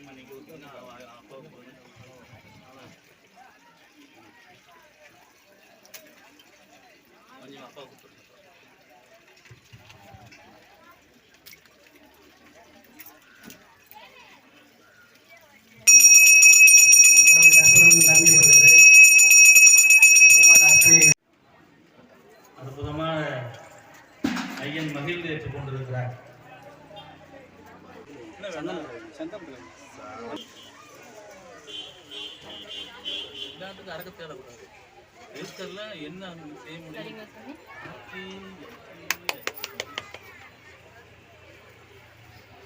ng apa na ako po. தேடக்கூடாது எழுத்தல்ல என்ன செய்ய முடியும்?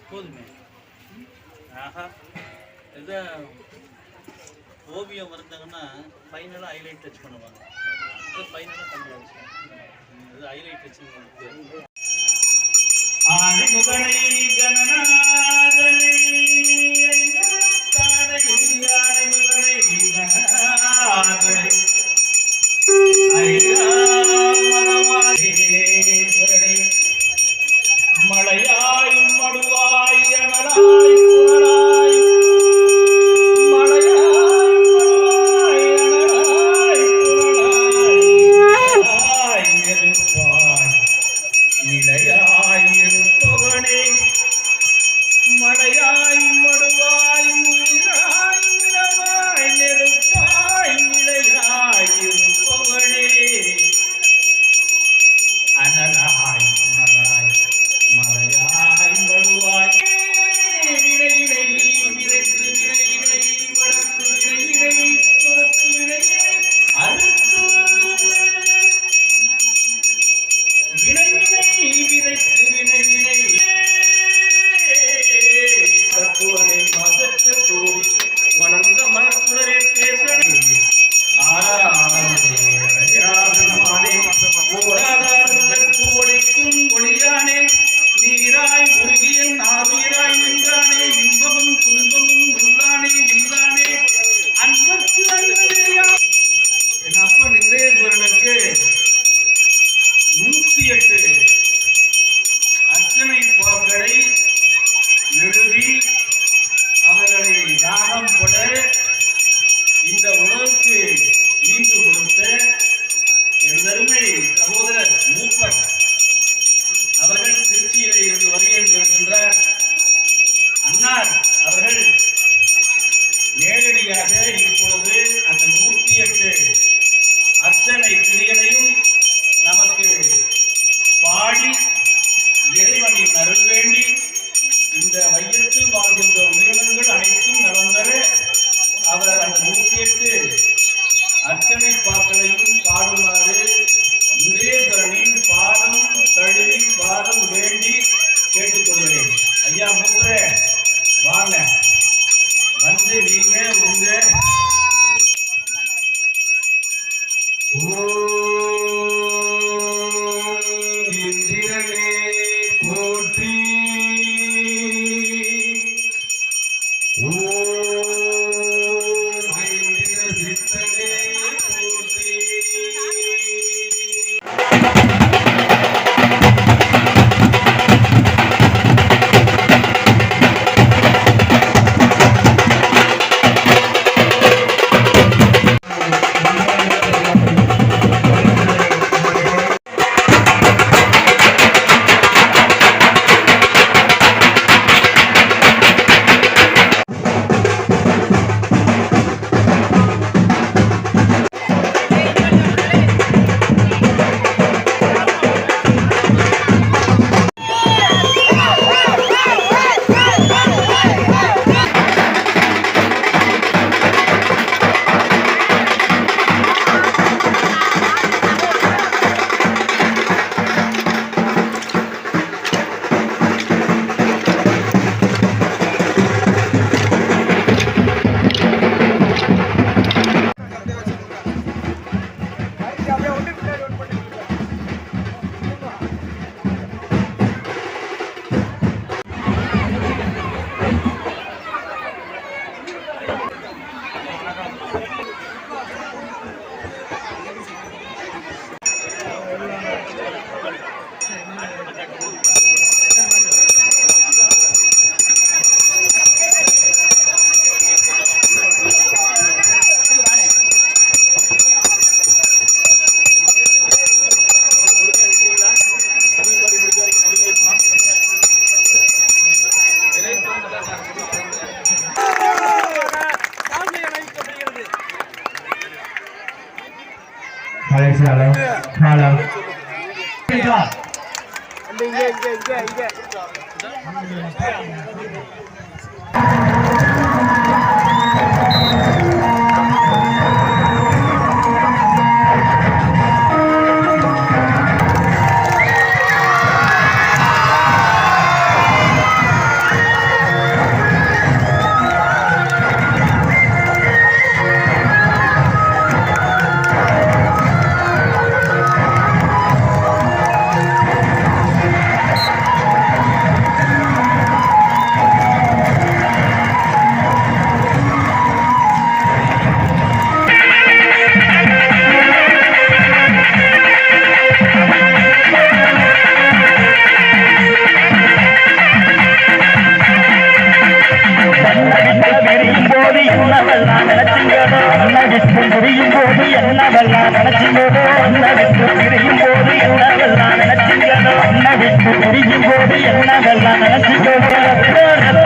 போதுமே. ஆஹா. இதான் ஓவியம் வரைஞ்சாங்கன்னா ஃபைனலாக ஹைலைட் டச் பண்ணுவாங்க. ஃபைனலாக பண்ணுற ஹைலைட் டச் பண்ணுவாங்க விரியும் என்னவெல்லாம் நினைச்சிங்கதோ என்ன விட்டு விரியும் போது என்னவெல்லாம் நினைச்சிங்கதோ என்ன விட்டு விரியும் போது என்னவெல்லாம் நினைச்சிங்கதோ